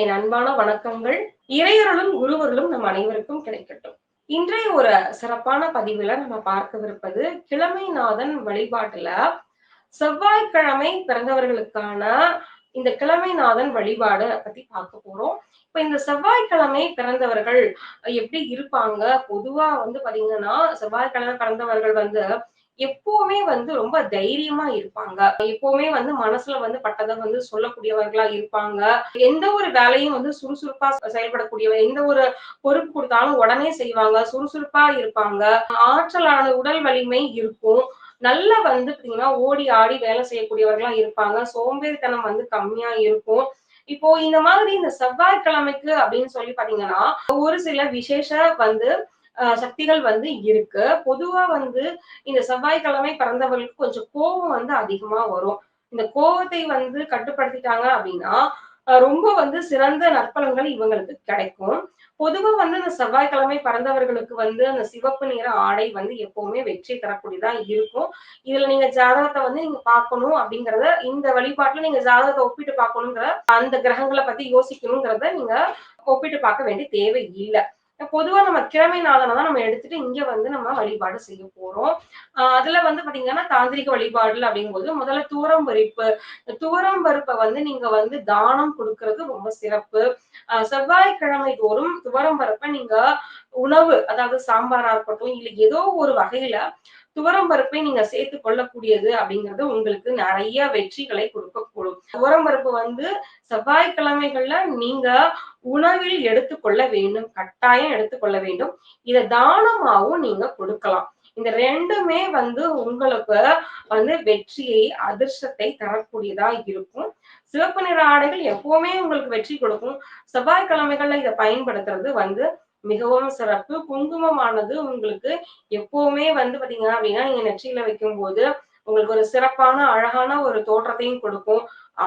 என் அன்பான வணக்கங்கள். இறையருளும் குருவர்களும் நம் அனைவருக்கும் கிடைக்கட்டும். இன்றைய ஒரு சிறப்பான பதிவுல நம்ம பார்க்கவிருப்பது கிழமைநாதன் வழிபாட்டுல செவ்வாய்க்கிழமை பிறந்தவர்களுக்கான இந்த கிழமைநாதன் வழிபாடு பத்தி பார்க்க போறோம். இப்ப இந்த செவ்வாய்க்கிழமை பிறந்தவர்கள் எப்படி இருப்பாங்க? பொதுவா வந்து பாத்தீங்கன்னா செவ்வாய்க்கிழமை பிறந்தவர்கள் வந்து எப்பவுமே வந்து ரொம்ப தைரியமா இருப்பாங்க. எப்பவுமே வந்து மனசுல வந்து பட்டதை வந்து சொல்லக்கூடியவர்களா இருப்பாங்க. எந்த ஒரு வேலையும் வந்து சுறுசுறுப்பா செயல்படக்கூடியவ எந்த ஒரு பொறுப்பு கொடுத்தாலும் உடனே செய்வாங்க சுறுசுறுப்பா இருப்பாங்க. ஆற்றலான உடல் வலிமை இருக்கும். நல்லா வந்து பாத்தீங்கன்னா ஓடி ஆடி வேலை செய்யக்கூடியவர்களா இருப்பாங்க. சோம்பேறித்தனம் வந்து கம்மியா இருக்கும். இப்போ இந்த மாதிரி இந்த செவ்வாய்க்கிழமைக்கு அப்படின்னு சொல்லி பாத்தீங்கன்னா ஒரு சில விசேஷ வந்து சக்திகள் வந்து இருக்கு. பொதுவா வந்து இந்த செவ்வாய்க்கிழமை பிறந்தவர்களுக்கு கொஞ்சம் கோபம் வந்து அதிகமா வரும். இந்த கோபத்தை வந்து கட்டுப்படுத்திட்டாங்க அப்படின்னா ரொம்ப வந்து சிறந்த நற்பலன்கள் இவங்களுக்கு கிடைக்கும். பொதுவா வந்து இந்த செவ்வாய்க்கிழமை பிறந்தவர்களுக்கு வந்து அந்த சிவப்பு நிற ஆடை வந்து எப்பவுமே வெற்றி தரக்கூடியதா இருக்கும். இதுல நீங்க ஜாதகத்தை வந்து நீங்க பார்க்கணும் அப்படிங்கறத இந்த வழிபாட்டுல நீங்க ஜாதகத்தை ஒப்பிட்டு பார்க்கணுங்கிற அந்த கிரகங்களை பத்தி யோசிக்கணுங்கிறத நீங்க ஒப்பிட்டு பார்க்க வேண்டிய தேவை இல்லை. பொதுவா நம்ம கிழமை நாதனை தான் நம்ம எடுத்துட்டு இங்க வந்து நம்ம வழிபாடு செய்ய போறோம். அதுல வந்து பாத்தீங்கன்னா தாந்திரிக வழிபாடுல அப்படிங்கும்போது முதல்ல தூரம் பறிப்பு தூரம் பருப்பை வந்து நீங்க வந்து தானம் கொடுக்கறது ரொம்ப சிறப்பு. செவ்வாய்க்கிழமை தோறும் துவரம் பருப்பை நீங்க உணவு அதாவது சாம்பாரா இருக்கட்டும் இல்ல ஏதோ ஒரு வகையில துவரம் பருப்பை நீங்க சேர்த்து கொள்ளக்கூடியது அப்படிங்கிறது உங்களுக்கு நிறைய வெற்றிகளை கொடுக்கக்கூடும். துவரம் பருப்பு வந்து செவ்வாய்க்கிழமைகள்ல நீங்க உணவில் எடுத்துக்கொள்ள வேண்டும் கட்டாயம் எடுத்துக்கொள்ள வேண்டும். இதை தானமாகவும் நீங்க கொடுக்கலாம். இந்த ரெண்டுமே வந்து உங்களுக்கு வந்து வெற்றியை அதிர்ஷ்டத்தை தரக்கூடியதா இருக்கும். சிவப்பு நிற ஆடைகள் எப்பவுமே உங்களுக்கு வெற்றி கொடுக்கும். செவ்வாய்க்கிழமைகள்ல இதை பயன்படுத்துறது வந்து மிகவும் சிறப்பு. குங்குமமானது உங்களுக்கு எப்பவுமே வந்து பாத்தீங்க அப்படின்னா நீங்க நெற்றியில வைக்கும் போது உங்களுக்கு ஒரு சிறப்பான அழகான ஒரு தோற்றத்தையும் கொடுக்கும்.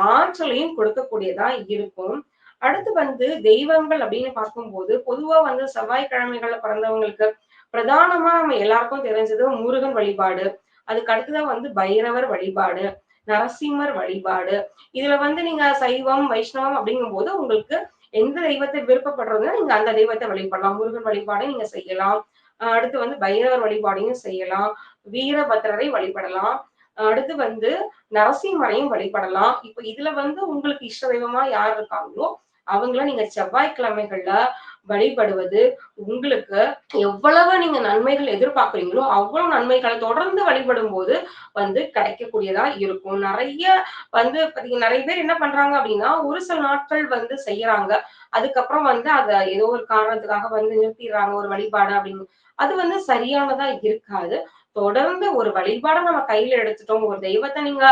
ஆற்றலையும் கொடுக்கக்கூடியதா இருக்கும். அடுத்து வந்து தெய்வங்கள் அப்படின்னு பார்க்கும்போது பொதுவா வந்து செவ்வாய்க்கிழமைகள்ல பிறந்தவங்களுக்கு பிரதானமா நம்ம எல்லாருக்கும் தெரிஞ்சது முருகன் வழிபாடு. அதுக்கு அடுத்துதான் வந்து பைரவர் வழிபாடு நரசிம்மர் வழிபாடு. இதுல வந்து நீங்க சைவம் வைஷ்ணவம் அப்படிங்கும் போது உங்களுக்கு எந்த தெய்வத்தை விருப்பப்படுறதுன்னா நீங்க அந்த தெய்வத்தை வழிபடலாம். முருகன் வழிபாடை நீங்க செய்யலாம். அடுத்து வந்து பைரவர் வழிபாடையும் செய்யலாம். வீரபத்ரரை வழிபடலாம். அடுத்து வந்து நரசிம்மரையும் வழிபடலாம். இப்ப இதுல வந்து உங்களுக்கு இஷ்ட தெய்வமா யார் இருக்காங்களோ அவங்கள நீங்க செவ்வாய்க்கிழமைகள்ல வழிபடுவது உங்களுக்கு எவ்வளவு நீங்க நன்மைகள் எதிர்பார்க்குறீங்களோ அவ்வளவு நன்மைகளை தொடர்ந்து வழிபடும் போது வந்து கிடைக்கக்கூடியதா இருக்கும். நிறைய வந்து நிறைய பேர் என்ன பண்றாங்க அப்படின்னா ஒரு சில நாட்கள் வந்து செய்யறாங்க. அதுக்கப்புறம் வந்து அதை ஏதோ ஒரு காரணத்துக்காக வந்து நிறுத்திடுறாங்க ஒரு வழிபாடு அப்படின்னு. அது வந்து சரியானதா இருக்காது. தொடர்ந்து ஒரு வழிபாடை நம்ம கையில எடுத்துட்டோம் ஒரு தெய்வத்தை நீங்க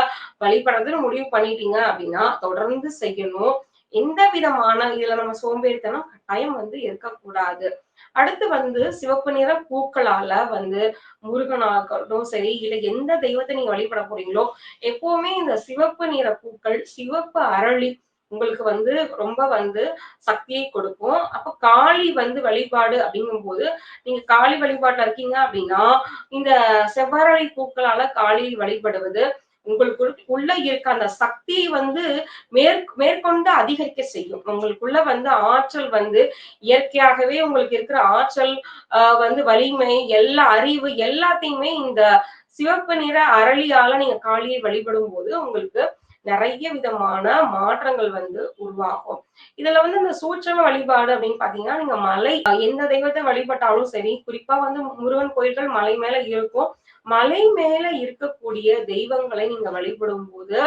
வழிபடுறதுன்னு முடிவு பண்ணிட்டீங்க அப்படின்னா தொடர்ந்து செய்யணும். எந்த விதமான இதுல நம்ம சோம்பேறித்தனம் கட்டாயம் வந்து இருக்கக்கூடாது. அடுத்து வந்து சிவப்பு நிற பூக்களால வந்து முருகனாகட்டும் சரி இல்ல எந்த தெய்வத்தை நீங்க வழிபட போறீங்களோ எப்பவுமே இந்த சிவப்பு நிற பூக்கள் சிவப்பு அரளி உங்களுக்கு வந்து ரொம்ப வந்து சக்தியை கொடுக்கும். அப்ப காளி வந்து வழிபாடு அப்படிங்கும் போது நீங்க காளி வழிபாட்டுல இருக்கீங்க அப்படின்னா இந்த செவ்வரளி பூக்களால காளி வழிபடுவது உங்களுக்கு உள்ள இருக்க அந்த சக்தி வந்து மேற் மேற்கொண்டு அதிகரிக்க செய்யும். உங்களுக்குள்ள வந்து ஆற்றல் வந்து இயற்கையாகவே உங்களுக்கு இருக்கிற ஆற்றல் ஆஹ் வந்து வலிமை எல்லா அறிவு எல்லாத்தையுமே இந்த சிவப்பு நிற அரளியால நீங்க காளியை வழிபடும் போது உங்களுக்கு நிறைய விதமான மாற்றங்கள் வந்து உருவாகும். இதுல வந்து இந்த சூட்சம வழிபாடு அப்படின்னு பாத்தீங்கன்னா நீங்க மலை எந்த தெய்வத்தை வழிபட்டாலும் சரி குறிப்பா வந்து முருகன் கோயில்கள் மலை மேல இருக்கும். மலை மேல இருக்கக்கூடிய தெய்வங்களை நீங்க வழிபடும் போது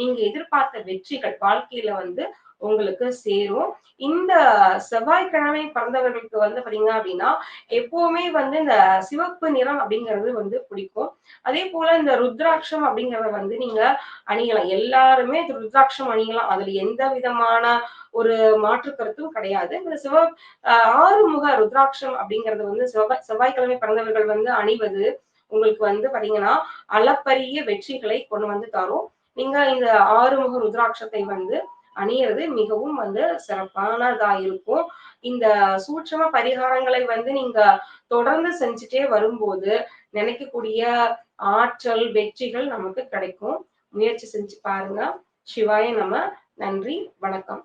நீங்க எதிர்பார்த்த வெற்றிகள் வாழ்க்கையில வந்து உங்களுக்கு சேரும். இந்த செவ்வாய்க்கிழமை பிறந்தவர்களுக்கு வந்து பாத்தீங்க அப்படின்னா எப்பவுமே வந்து இந்த சிவப்பு நிறம் அப்படிங்கிறது வந்து பிடிக்கும். அதே போல இந்த ருத்ராட்சம் அப்படிங்கறத வந்து நீங்க அணியலாம். எல்லாருமே ருத்ராட்சம் அணியலாம். அதுல எந்த விதமான ஒரு மாற்று கருத்தும் கிடையாது. இந்த சிவ ஆறுமுக ருத்ராட்சம் அப்படிங்கறது வந்து செவ்வாய் செவ்வாய்க்கிழமை பிறந்தவர்கள் வந்து அணிவது உங்களுக்கு வந்து பாத்தீங்கன்னா அளப்பரிய வெற்றிகளை கொண்டு வந்து தரும். நீங்க இந்த ஆறுமுக ருத்ராட்சத்தை வந்து அணியறது மிகவும் வந்து சிறப்பானதா இருக்கும். இந்த சூட்சம பரிகாரங்களை வந்து நீங்க தொடர்ந்து செஞ்சுட்டே வரும்போது நினைக்கக்கூடிய ஆற்றல் வெற்றிகள் நமக்கு கிடைக்கும். முயற்சி செஞ்சு பாருங்க. சிவாய நம்ம நன்றி. வணக்கம்.